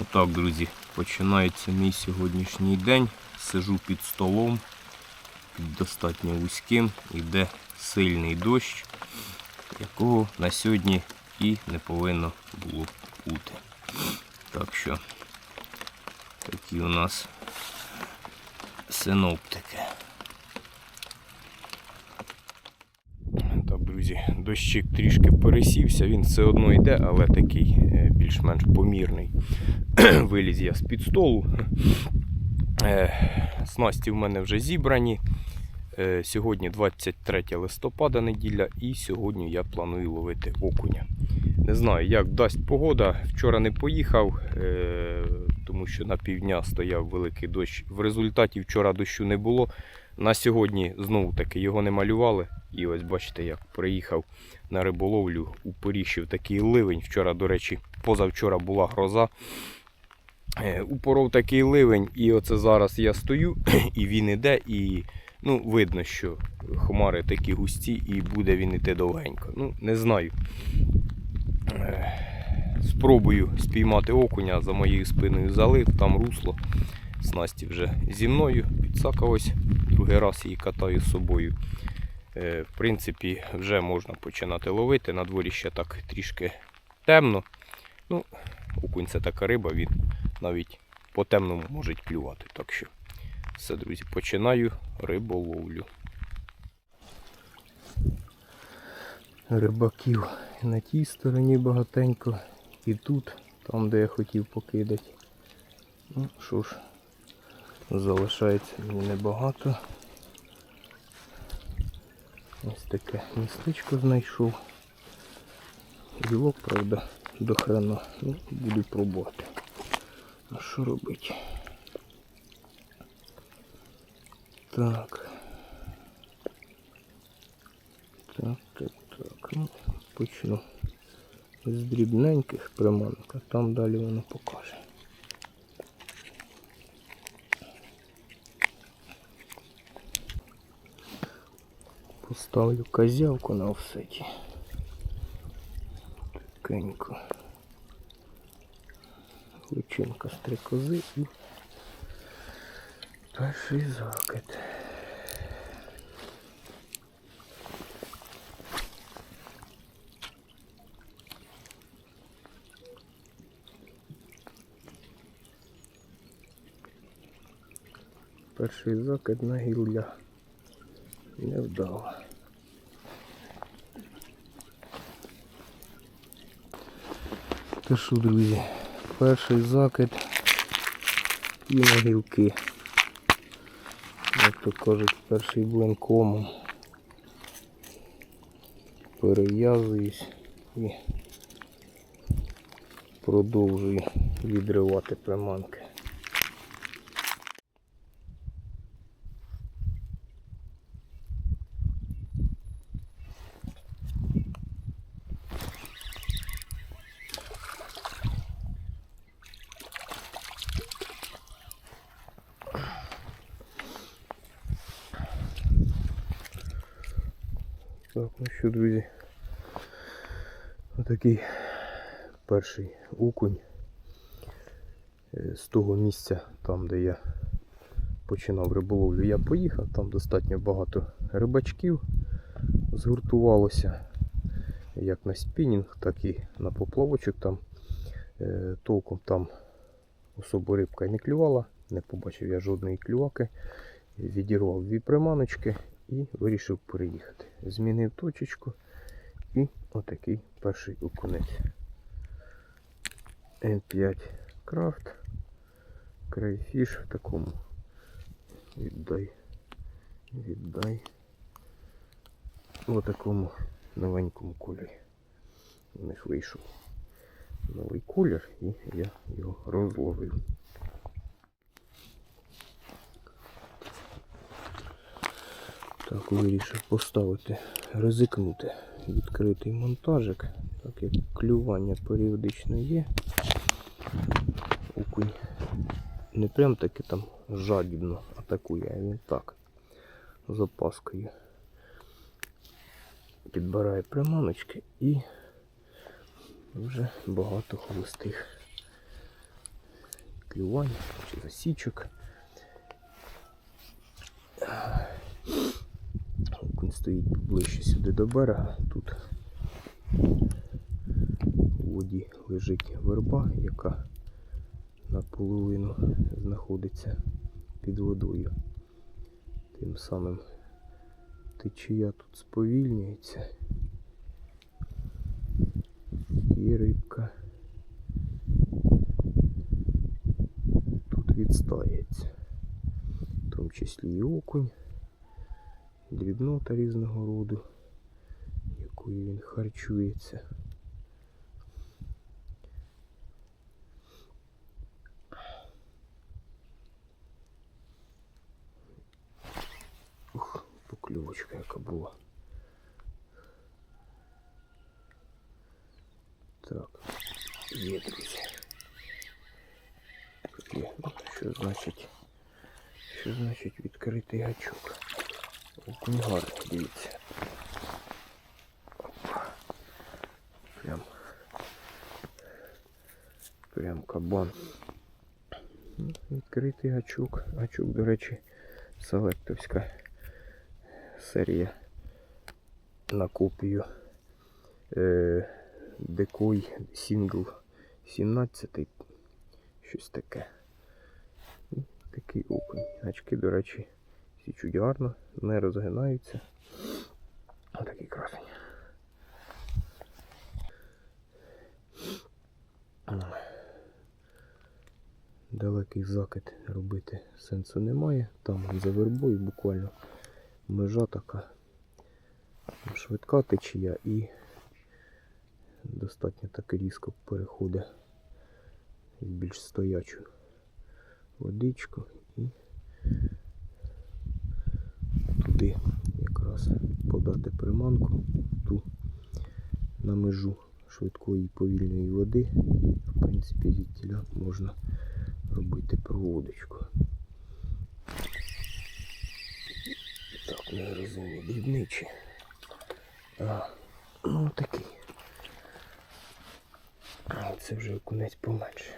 Отак, друзі, починається мій сьогоднішній день. Сижу під столом, під достатньо вузьким, йде сильний дощ, якого на сьогодні і не повинно було бути. Так що такі у нас синоптики. Так, друзі, дощик трішки пересівся, він все одно йде, але такий е, більш-менш помірний. Виліз я з-під столу. Снасті в мене вже зібрані. Е, Сьогодні 23 листопада неділя, і сьогодні я планую ловити окуня. Не знаю, як дасть погода. Вчора не поїхав, е, тому що на півдня стояв великий дощ. В результаті вчора дощу не було. На сьогодні знову таки його не малювали. І ось бачите, як приїхав на риболовлю у Поріщів такий ливень. Вчора, до речі, позавчора була гроза. Е, Упоров такий ливень, і оце зараз я стою, і він іде, і ну, видно, що хмари такі густі, і буде він іти довгенько. Ну, не знаю. Е, Спробую спіймати окуня за моєю спиною залив, там русло. Снасті вже зі мною. Підсака ось другий раз її катаю з собою. Е, В принципі, вже можна починати ловити. На дворі ще так трішки темно. Ну, окунь це така риба, він навіть по темному може клювати. Так що все, друзі, починаю риболовлю. Рибаків на тій стороні багатенько і тут, там де я хотів покидати. Ну що ж, залишається мені небагато. Ось таке містечко знайшов. Білок, правда, до хрена. Ну, буду пробувати. А що робити? Так. Так, так, так. Ну, почну з дрібненьких приманок, а там далі воно покаже. Поставлю козявку на офсеті. Такенько. Личинка стрекози і перший закид. Перший закид на гілля. Не вдало. То друзі, перший закид і на. Як то кажуть, перший блин комом. Перев'язуюсь і продовжую відривати приманки. Так, ну що, друзі, отакий перший окунь Е, з того місця, там де я починав риболовлю, я поїхав, там достатньо багато рибачків згуртувалося, як на спінінг, так і на поплавочок там. Е, Толком там особо рибка не клювала, не побачив я жодної клюваки. Відірвав дві приманочки і вирішив переїхати. Змінив точечку і отакий перший окунець. N5 Craft Крайфіш в такому. Віддай. Віддай. В такому новенькому кольорі. У них вийшов новий колір і я його розловив. Так, вирішив поставити, ризикнути відкритий монтажик, так як клювання періодично є. Окунь не прям таки там жадібно атакує, а він так, з опаскою. Підбирає приманочки і вже багато холостих клювань чи засічок. Стоїть ближче сюди до берега. Тут у воді лежить верба, яка наполовину знаходиться під водою. Тим самим течія тут сповільнюється. І рибка тут відстається. В тому числі і окунь, дрібнота різного роду, якою він харчується. Ух, покльовочка яка була. Так, є, друзі. Є. Що значить? Що значить відкритий гачок? Окунь гарний, дивіться. Прям. Прям кабан. Ну, Відкритий гачок. Гачок, до речі, селектовська серія на копію е, Decoy Single 17 щось таке. Такий окунь. Гачки, до речі, січуть гарно, не розгинаються. Отакий красень. Далекий закид робити сенсу немає. Там за вербою буквально межа така швидка течія і достатньо так різко переходить в більш стоячу водичку і туди якраз подати приманку ту на межу швидкої і повільної води і в принципі звідтіля можна робити проводочку. Так, не розумію, дрібничі. Ну такий. Це вже окунець поменше.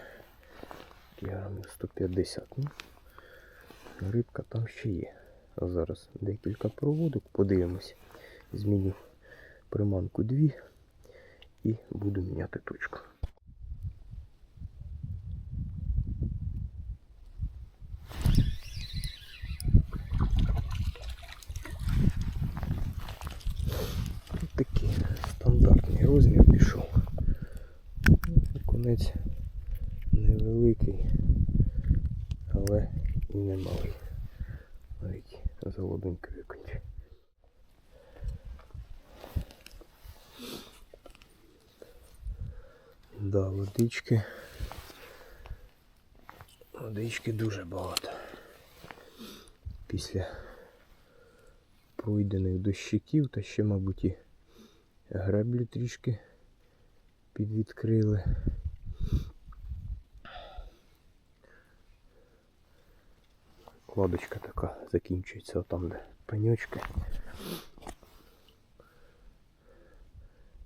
Кілограмів 150. Ну, рибка там ще є. Зараз декілька проводок, подивимось. Зміню приманку дві і буду міняти точку. Тут такий стандартний розмір пішов. Конець невеликий, але і не малий. Навіть золоденько виконче. Да, водички. Водички дуже багато. Після пройдених дощиків та ще, мабуть, і греблі трішки підвідкрили. Кладочка така закінчується отам, де пеньочки.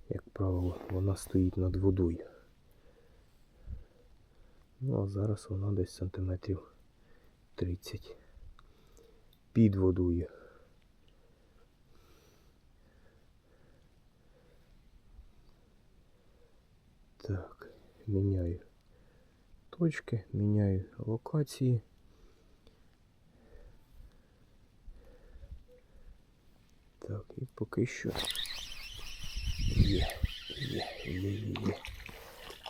Як правило, вона стоїть над водою. Ну а зараз вона десь сантиметрів 30 під водою. Так, міняю точки, міняю локації. Так, і поки що є, є, є, є, є.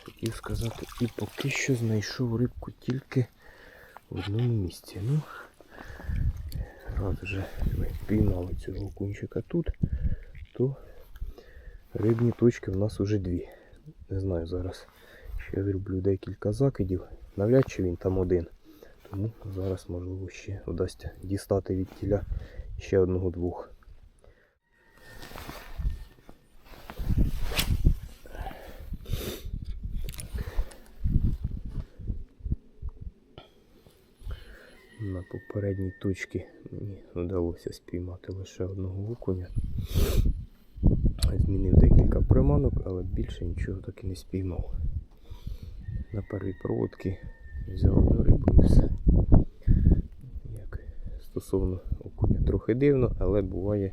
Хотів сказати, і поки що знайшов рибку тільки в одному місці. Ну, раз вже ми піймали цього окунчика тут, то рибні точки в нас вже дві. Не знаю, зараз ще зроблю декілька закидів. Навряд чи він там один. Тому зараз, можливо, ще вдасться дістати від тіля ще одного-двох. На попередній точці мені вдалося спіймати лише одного окуня. Змінив декілька приманок, але більше нічого так і не спіймав. На першій проводці Взяв одну рибу і все. Як стосовно окуня трохи дивно, але буває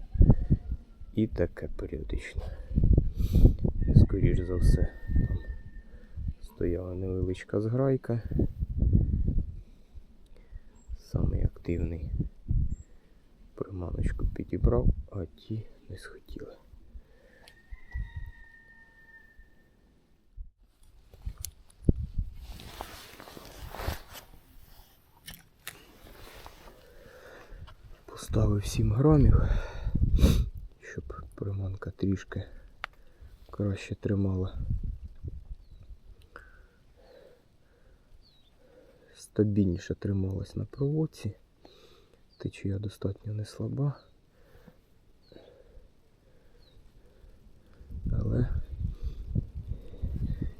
і таке періодично. Скоріш за все, там стояла невеличка зграйка. Самий активний приманочку підібрав, а ті не схотіли. Поставив 7 грамів, щоб приманка трішки краще тримала. Стабільніше трималась на проводці. Течія достатньо не слаба. Але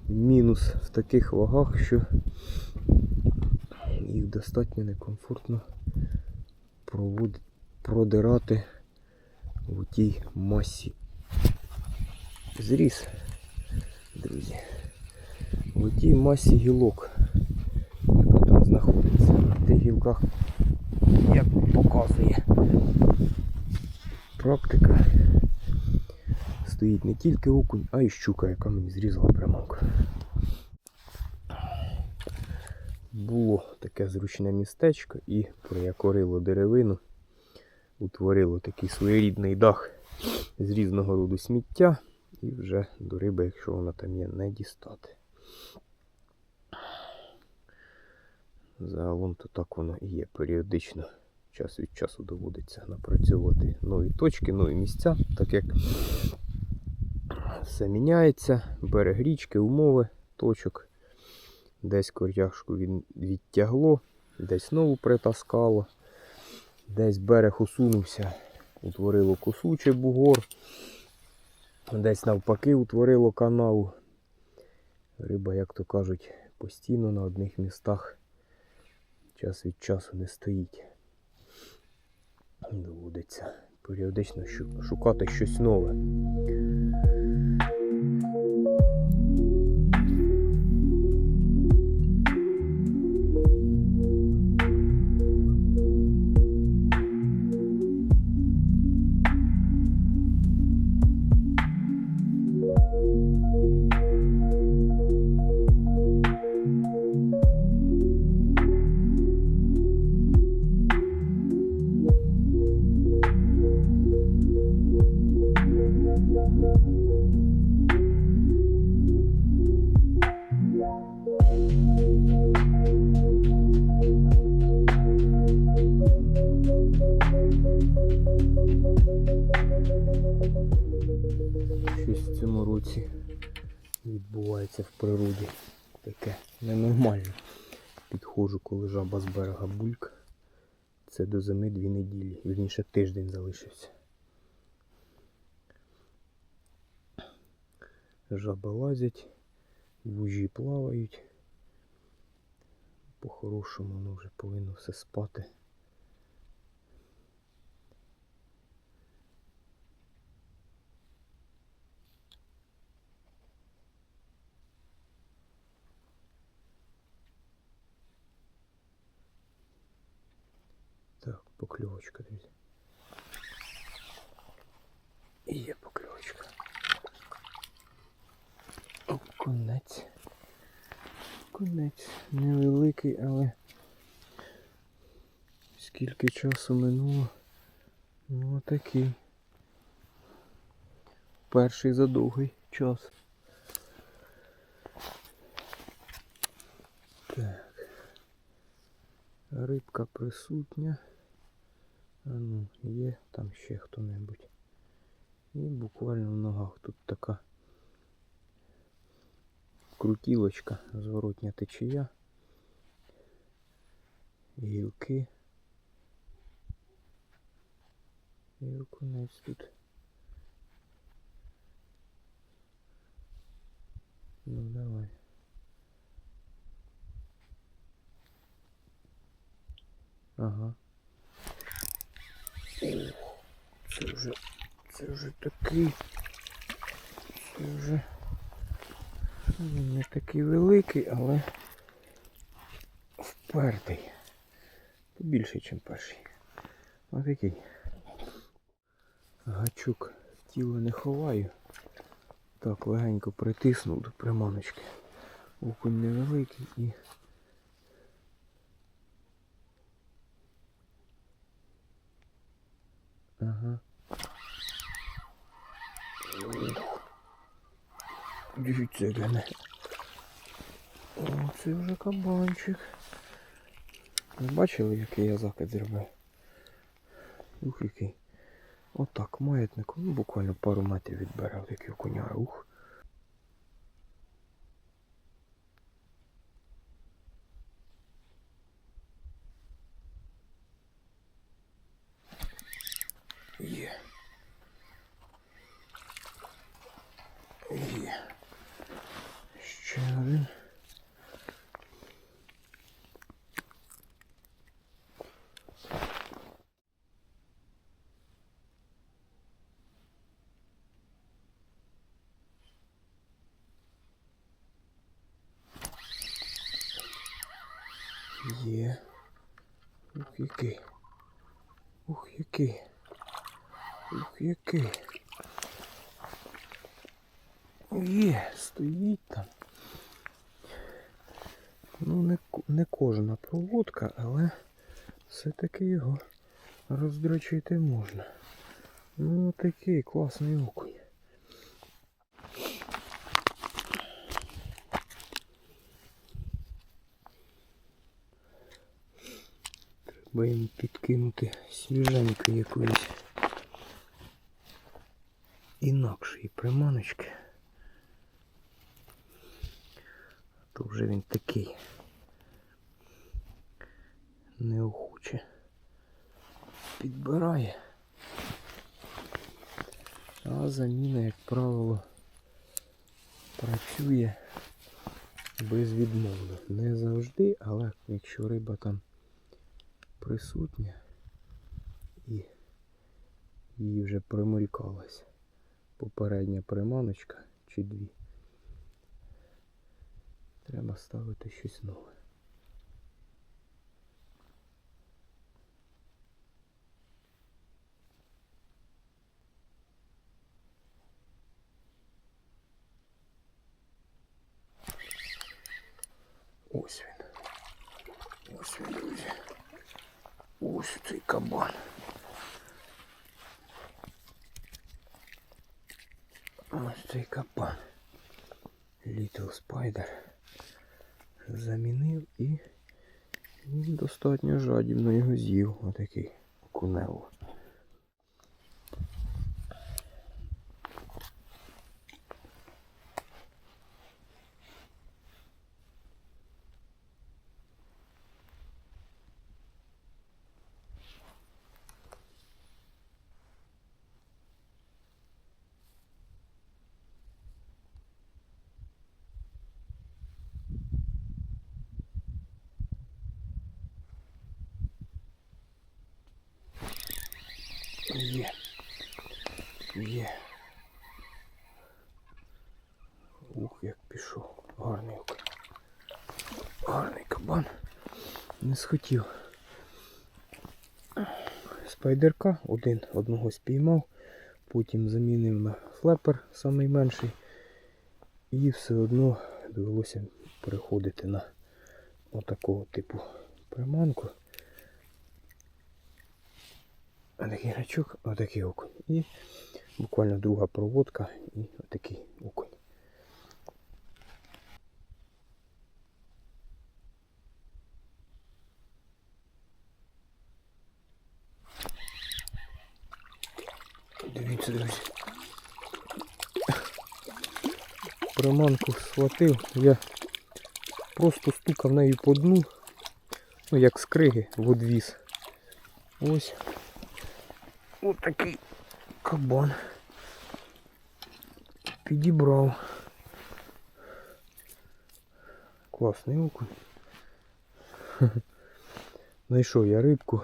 мінус в таких вагах, що їх достатньо некомфортно продирати у тій масі. Зріз, друзі. У тій масі гілок, яка там знаходиться. На тих гілках, як показує практика, стоїть не тільки окунь, а й щука, яка мені зрізала приманку. Було таке зручне містечко і проякорило деревину, утворило такий своєрідний дах з різного роду сміття, і вже до риби, якщо вона там є, не дістати. Загалом то так воно і є. Періодично час від часу доводиться напрацьовувати нові точки, нові місця, так як все міняється, берег річки, умови точок. Десь коряшку від- відтягло, десь знову притаскало, десь берег усунувся, утворило косучий бугор, десь навпаки утворило канал. Риба, як то кажуть, постійно на одних містах час від часу не стоїть. Доводиться періодично шукати щось нове. Таке ненормальне. Підходжу, коли жаба з берега бульк. Це до зими дві неділі. Вірніше тиждень залишився. Жаби лазять, вужі плавають. По-хорошому воно вже повинно все спати. Так, покльовочка, друзі. І Є покльовочка. Конець. Конець невеликий, але скільки часу минуло. Ну такий. Перший за довгий час. Так. Рибка присутня. А ну, є там ще хто-небудь. І буквально в ногах тут така крутілочка, зворотня течія. Гілки. І окунець тут. Ну давай. Ага. Це вже, це вже такий. Це вже не такий великий, але Четвертий. Побільший, ніж перший. Отакий. Гачок в тіло не ховаю. Так, легенько притиснув до приманочки. Окунь невеликий і. Ага. Дивіться, яке не. О, це вже кабанчик. Ви бачили, який я закид зробив? Ух, який. Отак, маятник, ну буквально пару метрів відбирав такий коня. Ух. Є. Є. Ще один. Є. Ух, який. Ух, який. Ух, який. Є, стоїть там. Ну, не, не кожна проводка, але все-таки його роздрочити можна. Ну, такий класний окунь. Треба їм підкинути свіженької якоїсь інакшої приманочки. А то вже він такий неохоче підбирає. А заміна, як правило, працює безвідмовно. Не завжди, але якщо риба там присутня і їй вже примелькалась попередня приманочка чи дві. Треба ставити щось нове. Ось він. Ось він. Ось цей кабан. Ось цей кабан. Little Spider. Замінив і він достатньо жадібно його з'їв. Отакий окунево. Є. Є. Ух, як пішов. Гарний окунь. Гарний кабан. Не схотів. Спайдерка один одного спіймав, потім замінив на флепер найменший. І все одно довелося переходити на отакого типу приманку. Отакий гачок, отакий окунь. Буквально друга проводка і отакий окунь. Дивіться, друзі. Приманку схватив, я просто стукав нею по дну, ну як скриги в одвіз. Ось Ось такий кабан. Підібрав. Класний окунь. Знайшов я рибку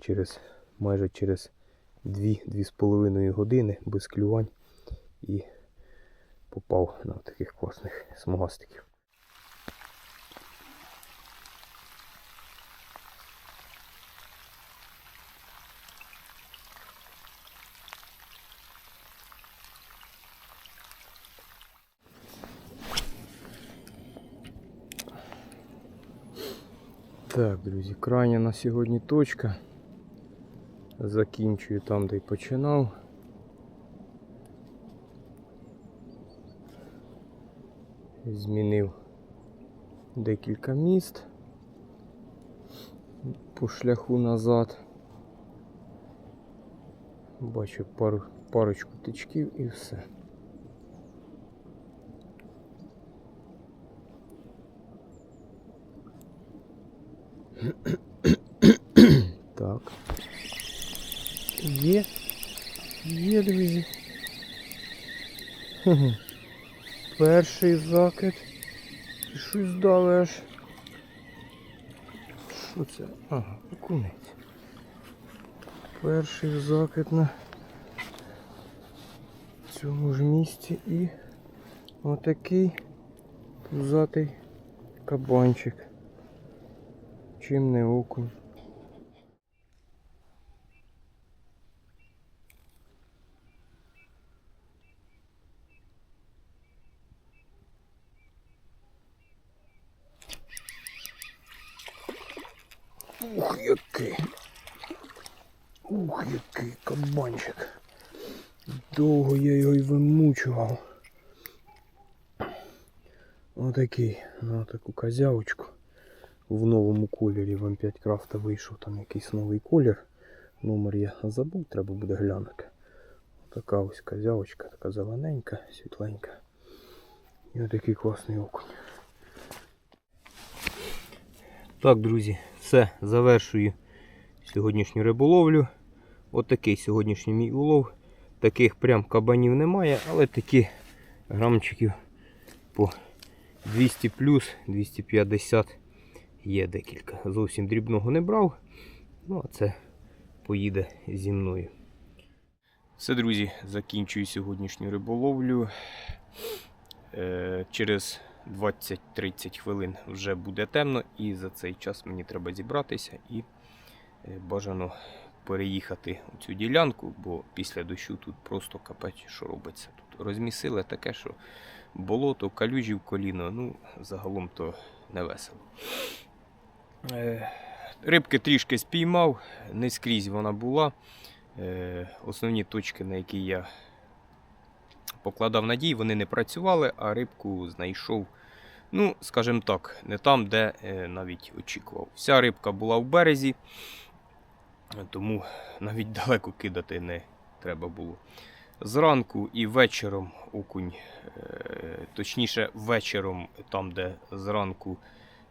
через майже через 2-2,5 години без клювань і попав на таких класних смугастиків. Так, друзі, крайня на сьогодні точка. Закінчую там, де й починав. Змінив декілька міст по шляху назад. Бачу пару, парочку тичків і все. Так. Є. Є, друзі. Перший закид. І Щось дали аж. Що це? Ага, окунець. Перший закид на цьому ж місці і отакий пузатий кабанчик. Чим окунь. Ух, який. Ух, який кабанчик. Довго я його й вимучував. Отакий, на таку козявочку. В новому кольорі в М5 крафта вийшов там якийсь новий колір. Номер я забув, треба буде глянути. Така ось козявочка, така зелененька, світленька. І отакий класний окунь. Так, друзі, все, завершую сьогоднішню риболовлю. Отакий сьогоднішній мій улов. Таких прям кабанів немає, але такі грамчиків по 200 плюс 250 є декілька. Зовсім дрібного не брав. Ну, а це поїде зі мною. Все, друзі, закінчую сьогоднішню риболовлю. Е, через 20-30 хвилин вже буде темно, і за цей час мені треба зібратися і е, бажано переїхати у цю ділянку, бо після дощу тут просто капець, що робиться. Тут розмісили таке, що болото, калюжі в коліно, ну, загалом то не весело. Е, Рибки трішки спіймав, не скрізь вона була. Е, Основні точки, на які я покладав надії, вони не працювали, а рибку знайшов, ну, скажімо так, не там, де е, навіть очікував. Вся рибка була в березі, тому навіть далеко кидати не треба було. Зранку і вечором окунь, точніше, вечором, там, де зранку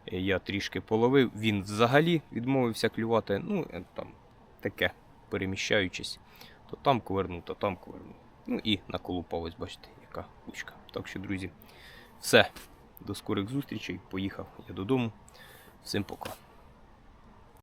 я трішки половив, він взагалі відмовився клювати. Ну, е, там таке, переміщаючись, то там ковернув, то там ковернув. Ну і наколупалось, бачите, яка кучка. Так що, друзі, все. До скорих зустрічей. Поїхав я додому. Всім пока.